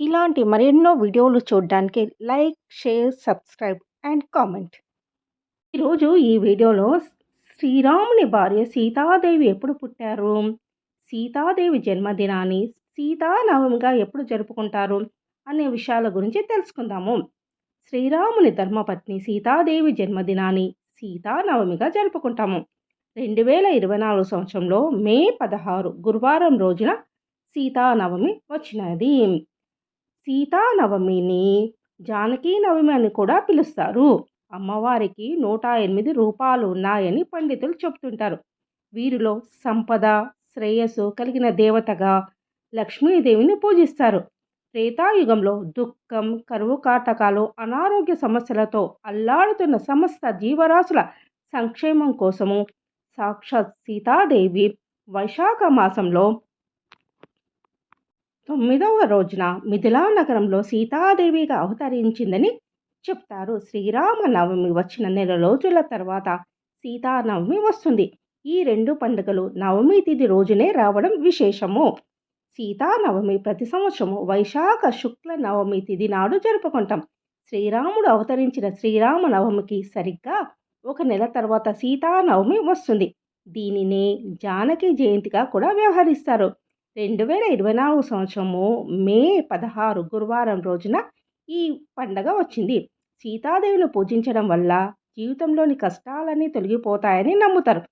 ఇలాంటి మరెన్నో వీడియోలు చూడడానికి like share subscribe and comment. ఈరోజు ఈ వీడియోలో శ్రీరాముని భార్య సీతాదేవి ఎప్పుడు పుట్టారు? సీతాదేవి జన్మదినాన్ని సీతానవమిగా ఎప్పుడు జరుపుకుంటారు? అనే విషయాల గురించి తెలుసుకుందాము. శ్రీరాముని ధర్మపత్ని సీతాదేవి జన్మదినాన్ని సీతానవమిగా జరుపుకుంటాము. రెండు వేల ఇరవై నాలుగు సంవత్సరంలో మే పదహారు గురువారం రోజున సీతానవమి వచ్చినది. సీతానవమిని జానకీ నవమి అని కూడా పిలుస్తారు. అమ్మవారికి నూట ఎనిమిది రూపాలు ఉన్నాయని పండితులు చెబుతుంటారు వీరిలో సంపద శ్రేయస్సు కలిగిన దేవతగా లక్ష్మీదేవిని పూజిస్తారు. త్రేతాయుగంలో దుఃఖం కరువు కాటకాలు అనారోగ్య సమస్యలతో అల్లాడుతున్న సమస్త జీవరాశుల సంక్షేమం కోసము సాక్షాత్ సీతాదేవి వైశాఖ మాసంలో తొమ్మిదవ రోజున మిథిలా నగరంలో సీతాదేవిగా అవతరించిందని చెప్తారు. శ్రీరామ నవమి వచ్చిన నెల రోజుల తర్వాత సీతానవమి వస్తుంది. ఈ రెండు పండుగలు నవమి తిథి రోజునే రావడం విశేషము. సీతానవమి ప్రతి సంవత్సరము వైశాఖ శుక్ల నవమి తిథి నాడు జరుపుకుంటాం. శ్రీరాముడు అవతరించిన శ్రీరామ నవమికి సరిగ్గా ఒక నెల తర్వాత సీతానవమి వస్తుంది. దీనినే జానకి జయంతిగా కూడా వ్యవహరిస్తారు. రెండు వేల ఇరవై నాలుగు సంవత్సరము మే పదహారు గురువారం రోజున ఈ పండగ వచ్చింది. సీతాదేవిని పూజించడం వల్ల జీవితంలోని కష్టాలన్నీ తొలగిపోతాయని నమ్ముతారు.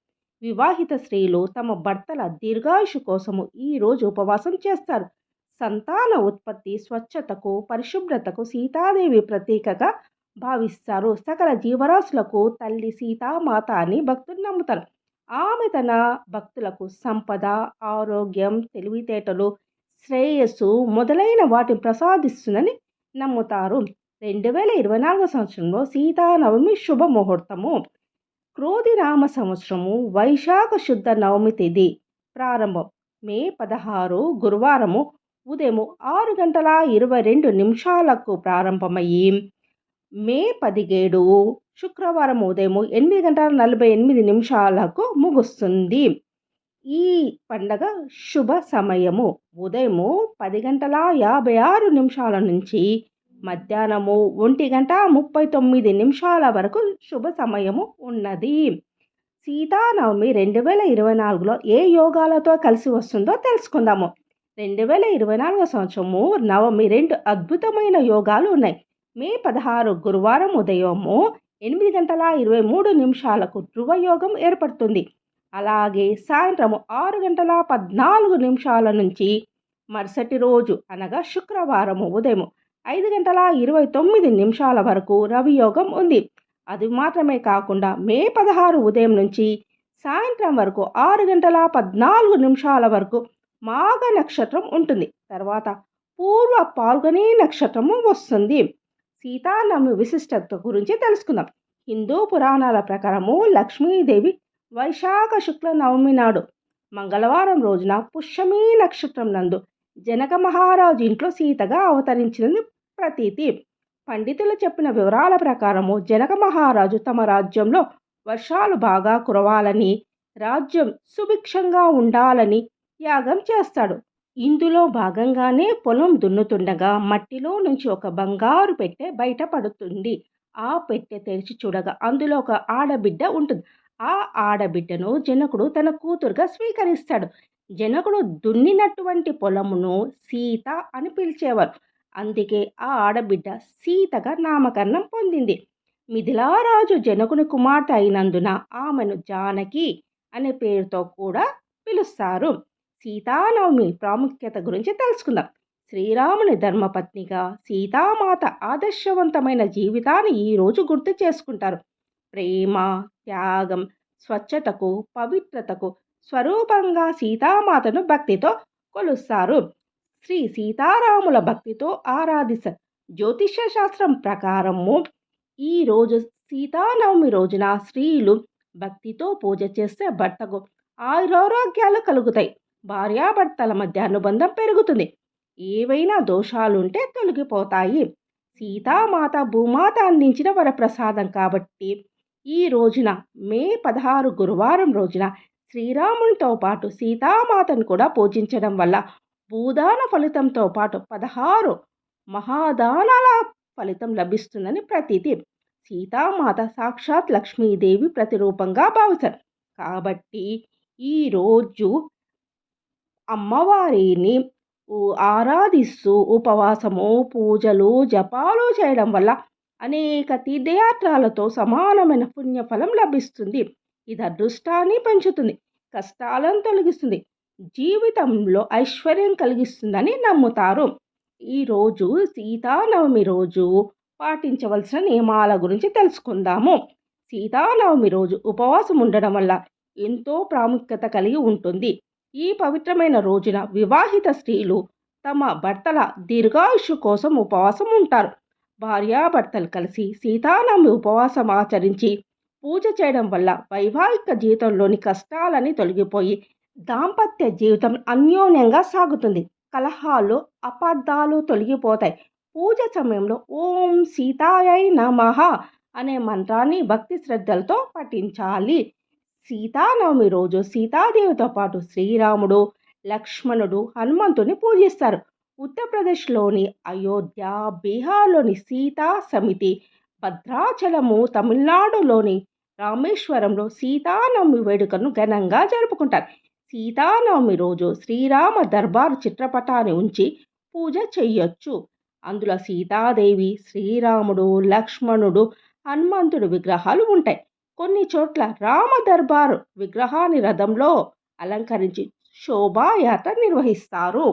వివాహిత స్త్రీలు తమ భర్తల దీర్ఘాయుషు కోసము ఈరోజు ఉపవాసం చేస్తారు. సంతాన ఉత్పత్తి స్వచ్ఛతకు పరిశుభ్రతకు సీతాదేవి ప్రతీకగా భావిస్తారు. సకల జీవరాశులకు తల్లి సీతామాత అని భక్తులు నమ్ముతారు. ఆమె తన భక్తులకు సంపద ఆరోగ్యం తెలివితేటలు శ్రేయస్సు మొదలైన వాటిని ప్రసాదిస్తుందని నమ్ముతారు. రెండు వేల ఇరవై నాలుగో సంవత్సరంలో సీతానవమి శుభముహూర్తము. క్రోధినామ సంవత్సరము వైశాఖ శుద్ధ నవమి తేదీ ప్రారంభం. మే పదహారు గురువారము ఉదయం ఆరు గంటల ఇరవై రెండు నిమిషాలకు ప్రారంభమయ్యి మే పదిహేడు శుక్రవారం ఉదయం ఎనిమిది గంటల నలభై ఎనిమిది నిమిషాలకు ముగుస్తుంది. ఈ పండగ శుభ సమయము. ఉదయము పది గంటల యాభై ఆరు నిమిషాల నుంచి మధ్యాహ్నము ఒంటి గంట ముప్పై తొమ్మిది నిమిషాల వరకు శుభ సమయము ఉన్నది. సీతానవమి రెండు వేల ఇరవై నాలుగులో ఏ యోగాలతో కలిసి వస్తుందో తెలుసుకుందాము. రెండు వేల ఇరవై నాలుగో సంవత్సరము నవమి రెండు అద్భుతమైన యోగాలు ఉన్నాయి. మే పదహారు గురువారం ఉదయము ఎనిమిది గంటల ఇరవై మూడు నిమిషాలకు ధ్రువయోగం ఏర్పడుతుంది. అలాగే సాయంత్రం ఆరు గంటల పద్నాలుగు నిమిషాల నుంచి మరుసటి రోజు అనగా శుక్రవారం ఉదయం ఐదు గంటల ఇరవై తొమ్మిది నిమిషాల వరకు రవియోగం ఉంది. అది మాత్రమే కాకుండా మే పదహారు ఉదయం నుంచి సాయంత్రం వరకు ఆరు గంటల పద్నాలుగు నిమిషాల వరకు మాఘ నక్షత్రం ఉంటుంది. తర్వాత పూర్వ పాల్గొనే నక్షత్రము వస్తుంది. సీతానవమి విశిష్టత గురించి తెలుసుకుందాం. హిందూ పురాణాల ప్రకారము లక్ష్మీదేవి వైశాఖ శుక్ల నవమి నాడు మంగళవారం రోజున పుష్యమీ నక్షత్రం నందు జనక మహారాజు ఇంట్లో సీతగా అవతరించినది ప్రతీతి. పండితులు చెప్పిన వివరాల ప్రకారము జనక మహారాజు తమ రాజ్యంలో వర్షాలు బాగా కురవాలని రాజ్యం సుభిక్షంగా ఉండాలని యాగం చేస్తాడు. ఇందులో భాగంగానే పొలం దున్నుతుండగా మట్టిలో నుంచి ఒక బంగారు పెట్టె బయటపడుతుంది. ఆ పెట్టె తెరిచి చూడగా అందులో ఒక ఆడబిడ్డ ఉంటుంది. ఆ ఆడబిడ్డను జనకుడు తన కూతురుగా స్వీకరిస్తాడు. జనకుడు దున్నినటువంటి పొలమును సీత అని పిలిచేవారు. అందుకే ఆ ఆడబిడ్డ సీతగా నామకరణం పొందింది. మిథిలారాజు జనకుని కుమార్తె అయినందున ఆమెను జానకి అనే పేరుతో కూడా పిలుస్తారు. సీతానవమి ప్రాముఖ్యత గురించి తెలుసుకుందాం. శ్రీరాముని ధర్మపత్నిగా సీతామాత ఆదర్శవంతమైన జీవితాన్ని ఈరోజు గుర్తు చేసుకుంటారు. ప్రేమ త్యాగం స్వచ్ఛతకు పవిత్రతకు స్వరూపంగా సీతామాతను భక్తితో కొలుస్తారు. శ్రీ సీతారాముల భక్తితో ఆరాధిస్తారు జ్యోతిష శాస్త్రం ప్రకారము ఈరోజు సీతానవమి రోజున స్త్రీలు భక్తితో పూజ చేస్తే భర్తకు ఆయురారోగ్యాలు కలుగుతాయి. భార్యాభర్తల మధ్య అనుబంధం పెరుగుతుంది. ఏవైనా దోషాలుంటే తొలగిపోతాయి. సీతామాత భూమాత అందించిన వరప్రసాదం కాబట్టి ఈ రోజున మే పదహారు గురువారం రోజున శ్రీరామునితో పాటు సీతామాతను కూడా పూజించడం వల్ల భూదాన ఫలితంతో పాటు పదహారు మహాదానాల ఫలితం లభిస్తుందని ప్రతీతి. సీతామాత సాక్షాత్ లక్ష్మీదేవి ప్రతిరూపంగా భావిస్తారు. కాబట్టి ఈరోజు అమ్మవారిని ఆరాధిస్తూ ఉపవాసము పూజలు జపాలు చేయడం వల్ల అనేక తీర్థయాత్రలతో సమానమైన పుణ్యఫలం లభిస్తుంది. ఇది అదృష్టాన్ని పెంచుతుంది కష్టాలను తొలగిస్తుంది జీవితంలో ఐశ్వర్యం కలిగిస్తుందని నమ్ముతారు. ఈరోజు సీతానవమి రోజు పాటించవలసిన నియమాల గురించి తెలుసుకుందాము. సీతానవమి రోజు ఉపవాసం ఉండడం వల్ల ఎంతో ప్రాముఖ్యత కలిగి ఉంటుంది. ఈ పవిత్రమైన రోజున వివాహిత స్త్రీలు తమ భర్తల దీర్ఘాయుషు కోసం ఉపవాసం ఉంటారు. భార్యాభర్తలు కలిసి సీతానవమి ఉపవాసం ఆచరించి పూజ చేయడం వల్ల వైవాహిక జీవితంలోని కష్టాలని తొలగిపోయి దాంపత్య జీవితం అన్యోన్యంగా సాగుతుంది. కలహాలు అపార్థాలు తొలగిపోతాయి. పూజ సమయంలో ఓం సీతాయ నమః అనే మంత్రాన్ని భక్తి శ్రద్ధలతో పఠించాలి. సీతానవమి రోజు సీతాదేవితో పాటు శ్రీరాముడు లక్ష్మణుడు హనుమంతుని పూజిస్తారు. ఉత్తరప్రదేశ్లోని అయోధ్య బీహార్లోని సీతా సమితి భద్రాచలము తమిళనాడులోని రామేశ్వరంలో సీతానవమి వేడుకను ఘనంగా జరుపుకుంటారు. సీతానవమి రోజు శ్రీరామ దర్బార్ చిత్రపటాన్ని ఉంచి పూజ చెయ్యొచ్చు అందులో సీతాదేవి శ్రీరాముడు లక్ష్మణుడు హనుమంతుడు విగ్రహాలు ఉంటాయి. కొన్ని చోట్ల రామ దర్బారు విగ్రహాన్ని రథంలో అలంకరించి శోభాయాత్ర నిర్వహిస్తారు.